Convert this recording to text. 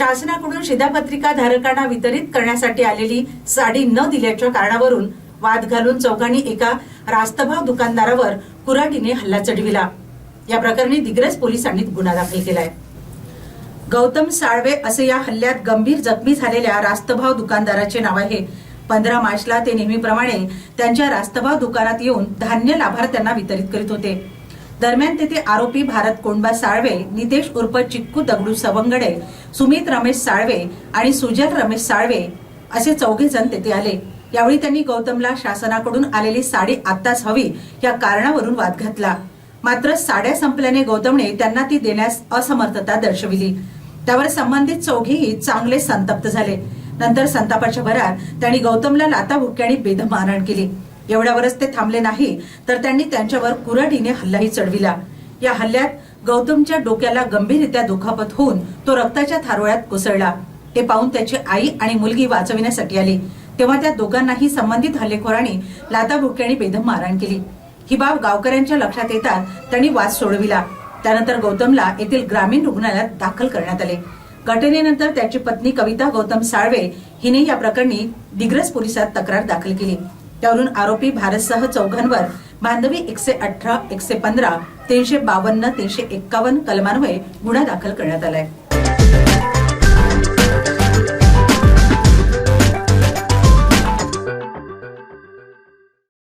शासनाकडून शिधापत्रिका धारकांना वितरित करण्यासाठी आलेली साडी न दिल्याच्या कारणावरून वाद घालून चौघांनी एका रास्तभाव दुकानदारावर कुराटीने हल्ला चढविला. या प्रकरणी दिग्रज पोलिसांनी गुन्हा दाखल केलाय. गौतम साळवे असे या हल्ल्यात गंभीर जखमी झालेल्या रास्तभाव दुकानदाराचे नाव आहे. पंधरा मार्चला ते नेहमीप्रमाणे त्यांच्या रास्तभाव दुकानात येऊन धान्य लाभार्थ्यांना वितरित करीत होते. दरम्यान तेथे आरोपी भारत कोंडबा साळवे नितेश उर्फ चिक्कू दगडू सवंगडे सुमित रमेश साळवे आणि सुजल रमेश साळवे असे चौघे जण तेथे आले. यावेळी त्यांनी गौतमला शासनाकडून आलेली साडी आत्ताच हवी या कारणावरून वाद घातला. मात्र साड्या संपल्याने गौतमने त्यांना ती देण्यास असमर्थता दर्शविली. त्यावर संबंधित चौघेही चांगले संतप्त झाले. नंतर संतापाच्या भरात त्यांनी गौतमला लाताभुक्याने बेदम मारहाण केली. एवढ्यावरच ते थांबले नाही तर त्यांनी त्यांच्यावर कुऱ्हाडीने हल्लाही चढविला. या हल्ल्यात गौतमच्या डोक्याला गंभीररित्या दुखापत होऊन तो रक्ताच्या थारोळ्यात कोसळला. ते पाहून त्याची आई आणि मुलगी वाचविण्यासाठी आली. तेव्हा त्या दोघांनाही संबंधित हल्लेखोरांनी लाताभुक्क्याने बेदम मारहाण केली. ही बाब गावकऱ्यांच्या लक्षात येतात त्यांनी वाद सोडविला. त्यानंतर गौतमला येथील ग्रामीण रुग्णालयात दाखल करण्यात आले. घटनेनंतर त्याची पत्नी कविता गौतम साळवे हिने या प्रकरणी दिग्रस पोलिसात तक्रार दाखल केली. त्यावरून आरोपी भारतसह चौघांवर बांधवी एकशे अठरा एकशे पंधरा तीनशे बावन्न तीनशे एक्कावन्न कलमान्वये गुन्हा दाखल करण्यात आलाय.